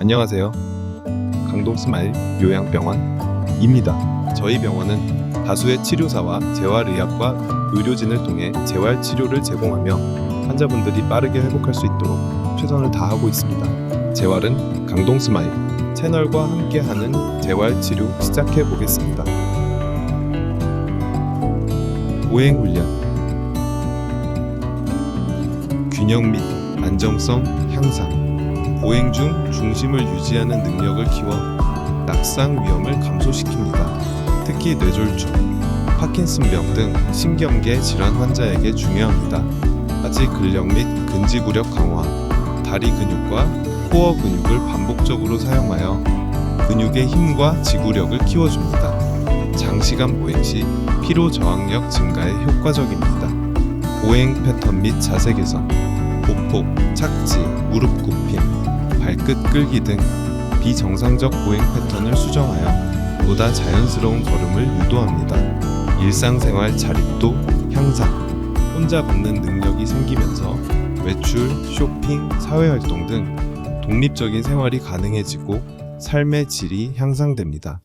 안녕하세요. 강동 스마일 요양병원입니다. 저희 병원은 다수의 치료사와 재활의학과 의료진을 통해 재활 치료를 제공하며 환자분들이 빠르게 회복할 수 있도록 최선을 다하고 있습니다. 재활은 강동 스마일 채널과 함께하는 재활 치료 시작해 보겠습니다. 보행 훈련 균형 및 안정성 향상 보행 중 중심을 유지하는 능력을 키워 낙상 위험을 감소시킵니다. 특히 뇌졸중, 파킨슨병 등 신경계 질환 환자에게 중요합니다. 하지 근력 및 근지구력 강화, 다리 근육과 코어 근육을 반복적으로 사용하여 근육의 힘과 지구력을 키워줍니다. 장시간 보행 시 피로 저항력 증가에 효과적입니다. 보행 패턴 및 자세 개선, 보폭, 착지, 무릎 굽힘, 발끝 끌기 등 비정상적 보행 패턴을 수정하여 보다 자연스러운 걸음을 유도합니다. 일상생활 자립도 향상, 혼자 걷는 능력이 생기면서 외출, 쇼핑, 사회활동 등 독립적인 생활이 가능해지고 삶의 질이 향상됩니다.